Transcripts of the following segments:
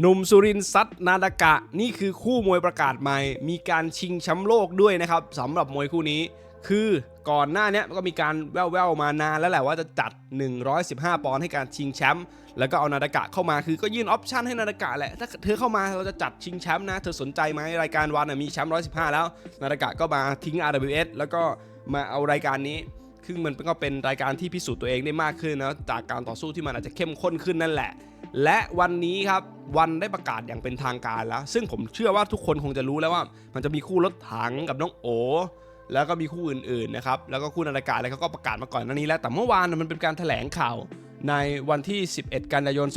หนุ่มสุรินทร์ซัดนาดากะ นี่คือคู่มวยประกาศใหม่ มีการชิงแชมป์โลกด้วยนะครับสำหรับมวยคู่นี้ คือก่อนหน้านี้ก็มีการแว่วๆมานานแล้วแหละว่าจะจัด 115 ปอนด์ให้การชิงแชมป์แล้วก็เอานาดากะเข้ามาคือก็ยื่นออปชั่นให้นาดากะแหละถ้าเธอเข้ามาเราจะจัดชิงแชมป์นะเธอสนใจไหมรายการวันมีแชมป์115 แล้วนาดากะก็มาทิ้ง RWS แล้วก็มาเอารายการนี้คือมันก็เป็นรายการที่พิสูจน์ตัวเองได้มากขึ้นนะจากการต่อสู้ที่มันอาจจะเข้มข้นขึ้นนั่นแหละ และวันนี้ครับวันได้ประกาศอย่างเป็นทางการแล้ว ซึ่งผมเชื่อว่าทุกคนคงจะรู้แล้วว่า มันจะมีคู่รถถังกับน้องโอ แล้วก็มีคู่อื่นๆนะครับแล้วก็คู่นาฬิกาอะไรเขาก็ประกาศมาก่อนหน้านี้แล้วแต่เมื่อวานมันเป็นการแถลงข่าวในวันที่ 11 กันยายน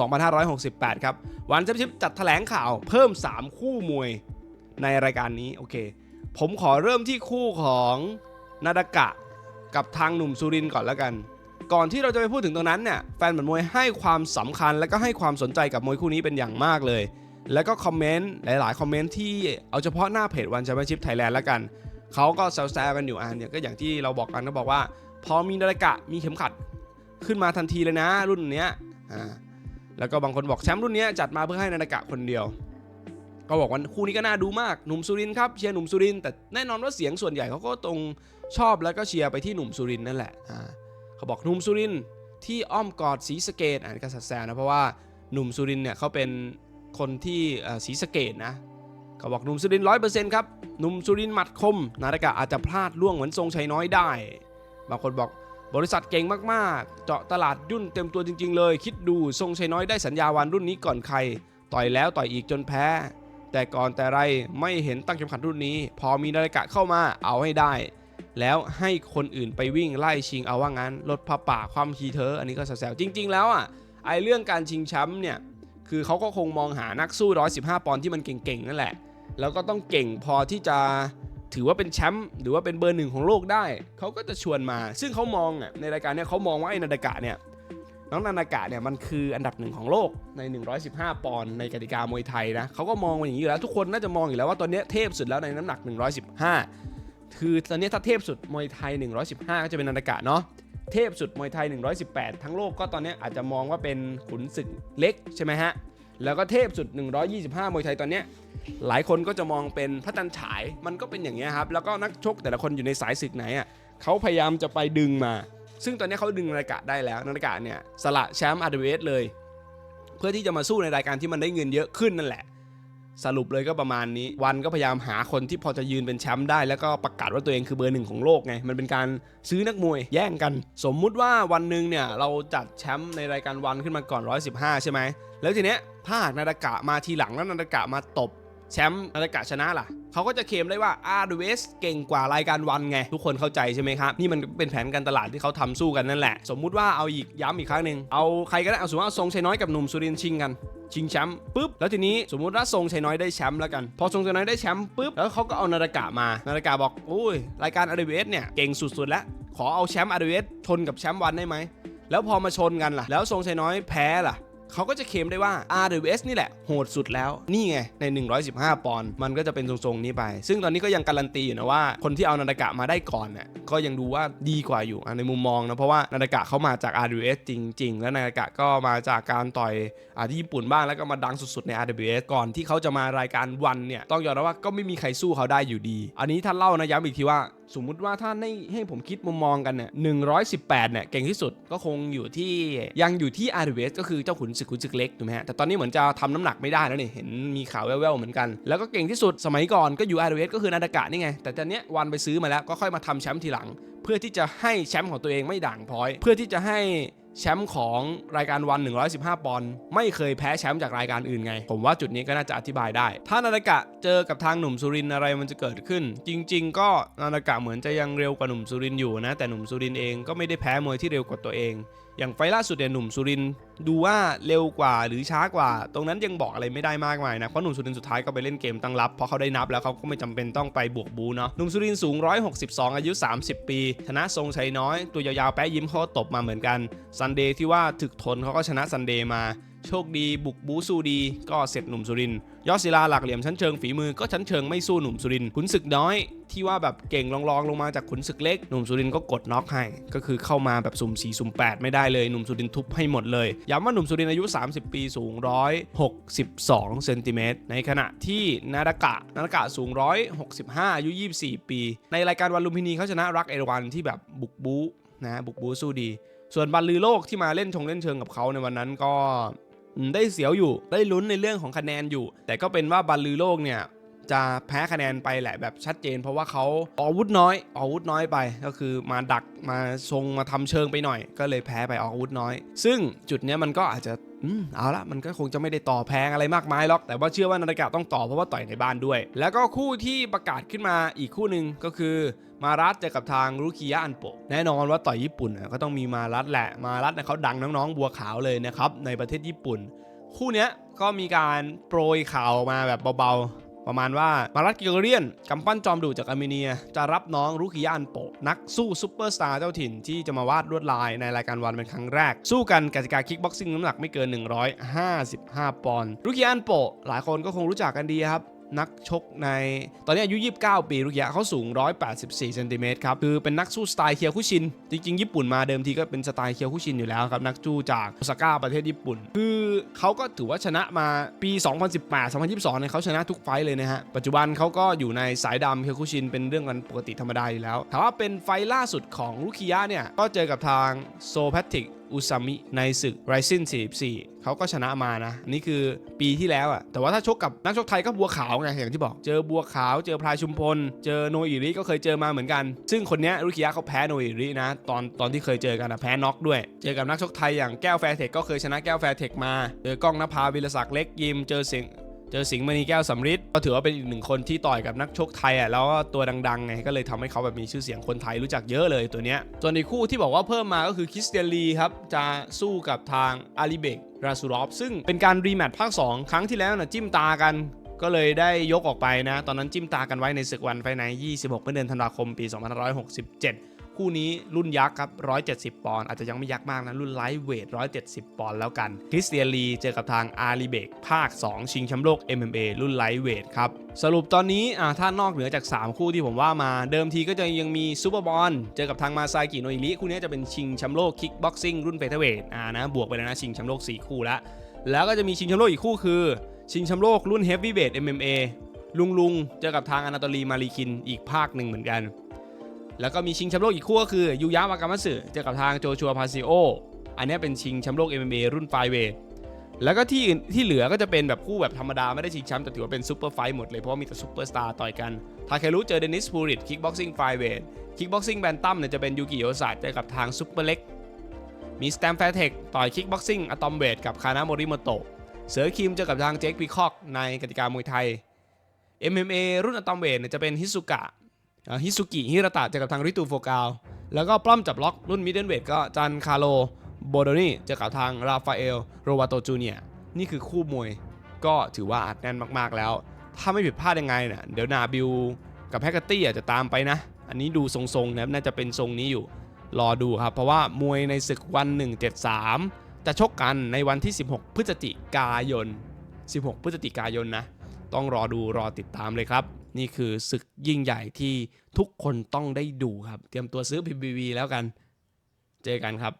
2568 ครับ วันแชมเปี้ยนชิพจัดแถลงข่าวเพิ่ม 3 คู่มวยในรายการนี้ โอเค ผมขอเริ่มที่คู่ของนาดากะกับทางหนุ่มสุรินก่อนแล้วกัน ก่อนที่เราจะไปพูดถึงตรงนั้นเนี่ยแฟนหมัดมวยให้ความสำคัญ และก็ให้ความสนใจกับมวยคู่นี้เป็นอย่างมากเลย แล้วก็คอมเมนต์หลาย ๆ คอมเมนต์ที่เอาเฉพาะหน้าเพจวันแชมเปี้ยนชิพไทยแลนด์แล้วกันเขาก็แซวๆกันอยู่อะเนี่ยก็อย่างที่เราบอกกันก็บอกว่า พอมีนาฬิกะมีเข็มขัดขึ้นมาทันทีเลยนะรุ่นเนี้ยอ่าแล้วก็บางคนบอกแชมป์รุ่นนี้จัดมาเพื่อให้นาฬิกะคนเดียว ก็บอกว่าคู่นี้ก็น่าดูมากหนุ่มสุรินครับเชียร์หนุ่มสุรินแต่แน่นอนว่าเสียงส่วนใหญ่เขาก็ตรงชอบแล้วก็เชียร์ไปที่หนุ่มสุรินนั่นแหละอ่า เขาบอกหนุ่มสุรินที่อ้อมกอดศรีสเกดอ่านกันสัดแซวนะเพราะว่าหนุ่มสุรินเนี่ยเขาเป็นคนที่ศรีสเกดนะเขาบอกหนุ่มสุรินร้อยเปอร์เซ็นต์ครับหนุ่มสุรินหมัดคม นาฬิกาอาจจะพลาดล่วงเหมือนทรงชัยน้อยได้ บางคนบอกบริษัทเก่งมากๆ เจาะตลาดยุ่นเต็มตัวจริง ๆ เลย คิดดูทรงชัยน้อยได้สัญญาวันรุ่นนี้ก่อนใคร ต่อยแล้วต่อยอีกจนแพ้ แต่ก่อนแต่ไรไม่เห็นตั้งเข็มขัดรุ่นนี้ พอมีนาฬิกาเข้ามาเอาให้ได้ แล้วให้คนอื่นไปวิ่งไล่ชิงเอาว่างั้นลดผ้าป่าความทีเธออันนี้ก็แซวๆจริง ๆ แล้วอะไอเรื่องการชิงแชมป์เนี่ยคือเขาก็คงมองหานักสู้115ปอนด์ที่มันเก่งๆนั่นแหละ แล้วก็ต้องเก่งพอที่จะถือว่าเป็นแชมป์หรือว่าเป็นเบอร์หนึ่งของโลกได้ เขาก็จะชวนมา ซึ่งเขามองอะในรายการเนี้ยเขามองว่าไอ้นาดากะเนี่ยน้องนานากะเนี่ยมันคืออันดับหนึ่งของโลกใน 115 ปอนด์ในกติกามวยไทยนะเขาก็มองอย่างนี้อยู่แล้วทุกคนน่าจะมองอยู่แล้วว่าตอนนี้เทพสุดแล้วในน้ำหนัก 115 คือตอนนี้ถ้าเทพสุดมวยไทย 115 ก็จะเป็นนาดากะเนาะเทพสุดมวยไทย 118 ทั้งโลกก็ตอนนี้อาจจะมองว่าเป็นขุนศึกเล็กใช่ไหมฮะแล้วก็เทพสุด 125 มวยไทยตอนนี้หลายคนก็จะมองเป็นพระจันทร์ฉายมันก็เป็นอย่างนี้ยครับแล้วก็นักชกแต่ละคนอยู่ในสายศึกไหนอะเขาพยายามจะไปดึงมา ซึ่งตอนนี้เขาดึงนาฬิกะได้แล้วนาฬิกะเนี่ยสละแชมป์ RWS เลย เพื่อที่จะมาสู้ในรายการที่มันได้เงินเยอะขึ้นนั่นแหละ สรุปเลยก็ประมาณนี้ วันก็พยายามหาคนที่พอจะยืนเป็นแชมป์ได้ แล้วก็ประกาศว่าตัวเองคือเบอร์หนึ่งของโลกไง มันเป็นการซื้อนักมวยแย่งกัน สมมุติว่าวันหนึ่งเนี่ยเราจัดแชมป์ในรายการวันขึ้นมาก่อน 115 ใช่ไหม แล้วทีเนี้ยถ้าหากนาฬกะมาทีหลังแล้วนาฬกะมาตบแชมป์นาฬกะชนะล่ะ เขาก็จะเคลมได้ว่า RWS เก่งกว่ารายการวันไง ทุกคนเข้าใจใช่ไหมครับ นี่มันเป็นแผนการตลาดที่เขาทำสู้กันนั่นแหละ สมมุติว่าเอาอีกย้ำอีกครั้งหนึ่งเอาใครก็ได้เอาสมมติว่าทรงชัยน้อยกับหนุ่มสุรินทร์ชิงกันชิงแชมป์ปุ๊บแล้วทีนี้สมมุติว่าทรงชัยน้อยได้แชมป์แล้วกัน พอทรงชัยน้อยได้แชมป์ปุ๊บแล้วเขาก็เอานาฬิกามา นาฬิกาบอกโอ้ยรายการ RWS เนี่ยเก่งสุดๆแล้วขอเอาแชมป์ RWS ชนกับแชมป์วันได้ไหมแล้วพอมาชนกันล่ะ แล้วทรงชัยน้อยแพ้ล่ะ เขาก็จะเคลมได้ว่า RWS นี่แหละโหดสุดแล้ว นี่ไง ใน 115 ปอนด์มันก็จะเป็นทรงๆนี้ไป ซึ่งตอนนี้ก็ยังการันตีอยู่นะว่า คนที่เอานาฬิกะมาได้ก่อนเนี่ยก็ยังดูว่าดีกว่าอยู่ในมุมมองนะเพราะว่านาฬิกะเขามาจาก RWS จริง ๆ แล้วนาฬิกะก็มาจากการต่อยอาที่ญี่ปุ่นบ้างแล้วก็มาดังสุดๆใน RWS ก่อนที่เขาจะมารายการวันเนี่ยต้องยอมรับว่าก็ไม่มีใครสู้เขาได้อยู่ดี อันนี้ท่านเล่านะย้ำอีกทีว่า สมมุติว่าถ้าให้ให้ผมคิดมุมมองกันเนี่ย118เนี่ยเก่งที่สุดก็คงอยู่ที่ยังอยู่ที่ RWS ก็คือเจ้าขุนศึกขุนศึกเล็กถูกไหมฮะแต่ตอนนี้เหมือนจะทำน้ำหนักไม่ได้แล้วนี่เห็นมีข่าวแว่วๆเหมือนกัน แล้วก็เก่งที่สุดสมัยก่อนก็อยู่ RWS ก็คือนาดากะนี่ไงแต่ตอนเนี้ยวันไปซื้อมาแล้วก็ค่อยมาทำแชมป์ทีหลัง เพื่อที่จะให้แชมป์ของตัวเองไม่ด่างพร้อย เพื่อที่จะให้แชมป์ของรายการวัน 115 ปอนด์ไม่เคยแพ้แชมป์จากรายการอื่นไง ผมว่าจุดนี้ก็น่าจะอธิบายได้ ถ้านาฬิกะเจอกับทางหนุ่มสุรินอะไรมันจะเกิดขึ้น จริง ๆ ก็นาฬิกะเหมือนจะยังเร็วกว่าหนุ่มสุรินอยู่นะ แต่หนุ่มสุรินเองก็ไม่ได้แพ้มวยที่เร็วกว่าตัวเอง อย่างไฟล่าสุดเนี่ยหนุ่มสุรินดูว่าเร็วกว่าหรือช้ากว่า ตรงนั้นยังบอกอะไรไม่ได้มากมายนะเพราะหนุ่มสุรินสุดท้ายก็ไปเล่นเกมตั้งรับเพราะเขาได้นับแล้วเขาก็ไม่จำเป็นต้องไปบวกบูเนาะหนุ่มสุรินสูง 162 อายุ 30 ปี ชนะทรงชัยน้อย ตัวยาวๆแป๊ะยิ้มเขาตบมาเหมือนกันซันเดย์ที่ว่าถึกทนเขาก็ชนะซันเดย์มา โชคดี บุกบูสู้ดี ก็เสร็จหนุ่มสุรินยอดศิลาหลักเหลี่ยมชั้นเชิงฝีมือก็ชั้นเชิงไม่สู้หนุ่มสุรินขุนศึกน้อยที่ว่าแบบเก่งลองๆลงมาจากขุนศึกเล็กหนุ่มสุรินก็กดน็อกให้ก็คือเข้ามาแบบสุ่ม4สุ่ม8 ไม่ได้เลยหนุ่มสุรินทุบให้หมดเลยย้ำว่าหนุ่มสุรินอายุ 30 ปีสูง 162เซนติเมตรในขณะที่นาดากะนาดากะสูง 165อายุ 24 ปี ในรายการวันลุมพินีเขาชนะรักเอราวันที่แบบบุกบูนะบุกบูสู้ดี ส่วนบัลลือโลกที่มาเล่นชงเล่นเชิงกับเขาในวันนั้นก็ ได้เสียวอยู่ ได้ลุ้นในเรื่องของคะแนนอยู่ แต่ก็เป็นว่าบอลลือโลกเนี่ยจะแพ้คะแนนไปแหละแบบชัดเจน เพราะว่าเขาอาวุธน้อยอาวุธน้อยไปก็คือมาดักมาทรงมาทำเชิงไปหน่อย ก็เลยแพ้ไปออกอาวุธน้อย ซึ่งจุดเนี้ยมันก็อาจจะ อืมเอาละมันก็คงจะไม่ได้ต่อแพงอะไรมากมายหรอก แต่ว่าเชื่อว่านาฬิกาต้องต่อเพราะว่าต่อยในบ้านด้วย แล้วก็คู่ที่ประกาศขึ้นมาอีกคู่หนึ่งก็คือมารัตเจอกับทางรุคิยะอันโปะแน่นอนว่าต่อยญี่ปุ่นก็ต้องมีมารัตแหละมารัตเนี่ยเขาดังน้องๆบัวขาวเลยนะครับในประเทศญี่ปุ่น คู่เนี้ยก็มีการโปรยข่าวมาแบบเบาๆ ประมาณว่ามารัตกิโกเรียนกำปั้นจอมดุจากอาร์เมเนีย จะรับน้องรุคิยะอันโปะนักสู้ซูเปอร์สตาร์เจ้าถิ่นที่จะมาวาดลวดลายในรายการวันเป็นครั้งแรก สู้กันกติกาคิกบ็อกซิ่งน้ำหนักไม่เกิน 155 ปอนด์รุคิยะอันโปะหลายคนก็คงรู้จักกันดีครับ นักชกในตอนนี้อายุ 29 ปีรุกยะเขาสูง 184เซนติเมตรครับ คือเป็นนักสู้สไตล์เคียวคุชิน จริงๆ ญี่ปุ่นมาเดิมทีก็เป็นสไตล์เคียวคุชินอยู่แล้วครับ นักสู้จากโอซาก้าประเทศญี่ปุ่น คือเขาก็ถือว่าชนะมาปี 2018 2022เนี่ยเขาชนะทุกไฟเลยนะฮะ ปัจจุบันเขาก็อยู่ในสายดำเคียวคุชินเป็นเรื่องกันปกติธรรมดาอยู่แล้วถามว่าเป็นไฟล่าสุดของรุกิยะเนี่ยก็เจอกับทางโซแพทริกอุซามิในศึกไรซิน44 เขาก็ชนะมานะอันนี้คือปีที่แล้วอะแต่ว่าถ้าชกกับนักชกไทยก็บัวขาวไงอย่างที่บอก เจอบัวขาว เจอพลายชุมพล เจอโนอิริก็เคยเจอมาเหมือนกัน ซึ่งคนนี้รุกิยะเขาแพ้โนอิรินะ ตอนตอนที่เคยเจอกันนะแพ้น็อกด้วย เจอกับนักชกไทยอย่างแก้วแฟร์เทคก็เคยชนะแก้วแฟร์เทคมา เจอกล้องนภาวิรศักดิ์เล็กยิม เจอเสียง เจอสิงห์มณีแก้วสำริดก็ถือว่าเป็นอีกหนึ่งคนที่ต่อยกับนักชกไทยอะแล้วก็ตัวดังๆไงก็เลยทำให้เขาแบบมีชื่อเสียงคนไทยรู้จักเยอะเลยตัวเนี้ยส่วนอีกคู่ที่บอกว่าเพิ่มมาก็คือคริสเตียนลีครับจะสู้กับทางอาลีเบกราซูรอฟซึ่งเป็นการรีแมตช์ภาค 2 ครั้งที่แล้วนะจิ้มตากันก็เลยได้ยกออกไปนะ ตอนนั้นจิ้มตากันไว้ในศึกวันไฟใน 26เดือนธันวาคมปี 2567 คู่นี้รุ่นยักษ์ครับ 170 ปอนด์อาจจะยังไม่ยักษ์มากนะ รุ่นไลท์เวท 170 ปอนด์แล้วกันคริสเตียนลีเจอกับทางอาลีเบกภาค 2 ชิงแชมป์โลก MMA รุ่นไลท์เวทครับ สรุปตอนนี้อ่าถ้านอกเหนือจาก 3 คู่ที่ผมว่ามาเดิมทีก็จะยังมีซูเปอร์บอลเจอกับทางมาซากิโนอิริคู่นี้จะเป็นชิงแชมป์โลกคิกบ็อกซิ่งรุ่นเฟเธอร์เวทอ่านะบวกไปแล้วนะชิงแชมป์โลก 4 คู่แล้วแล้วก็จะมีชิงแชมป์โลกอีกคู่คือ ชิงแชมป์โลกรุ่นเฮฟวีเวท MMA ลุงลุงเจอกับทางอนาโตลีมารีคินอีกภาคหนึ่งเหมือนกัน แล้วก็มีชิงแชมป์โลกอีกคู่ก็คือยูยะวากามัสึเจอกับทางโจชัวพาซิโออันนี้เป็นชิงแชมป์โลก MMA รุ่นไฟเวทแล้วก็ที่อื่นที่เหลือก็จะเป็นแบบคู่แบบธรรมดาไม่ได้ชิงแชมป์แต่ถือว่าเป็นซูเปอร์ไฟท์หมดเลยเพราะมีแต่ซูเปอร์สตาร์ต่อยกันทาเครุเจอเดนิสพูริตคิกบ็อกซิ่งไฟเวทคิกบ็อกซิ่งแบนตัมเนี่ยจะเป็นยูกิโอซาเจอกับทางซูเปอร์เล็กมีสแตมแฟร์เทคต่อยคิกบ็อกซิ่งอะตอมเวทกับคานาโมริโมโตะเสือคิมเจอกับทางเจคพีคอกในกติกามวยไทย MMA รุ่นอะตอมเวทเนี่ยจะเป็นฮิสุกะอ่า ฮิสุกิฮิราตะเจอกับทางริตูโฟกาว แล้วก็ปล้ำจับล็อกรุ่นมิดเดิลเวทก็จันคาโลโบโดนี่เจอกับทางราฟาเอลโรวาโตจูเนียนี่คือคู่มวยก็ถือว่าอัดแน่นมากๆแล้ว ถ้าไม่ผิดพลาดยังไงเนี่ยเดี๋ยวนาบิวกับแฮกเกอร์ตี้อาจจะตามไปนะ อันนี้ดูทรงๆนะครับน่าจะเป็นทรงนี้อยู่ รอดูครับ เพราะว่ามวยในศึกวัน 173 จะชกกันในวันที่ 16 พฤศจิกายน 16 พฤศจิกายนนะ ต้องรอดูรอติดตามเลยครับ นี่คือศึกยิ่งใหญ่ที่ทุกคนต้องได้ดูครับ เตรียมตัวซื้อ PBV แล้วกัน เจอกันครับ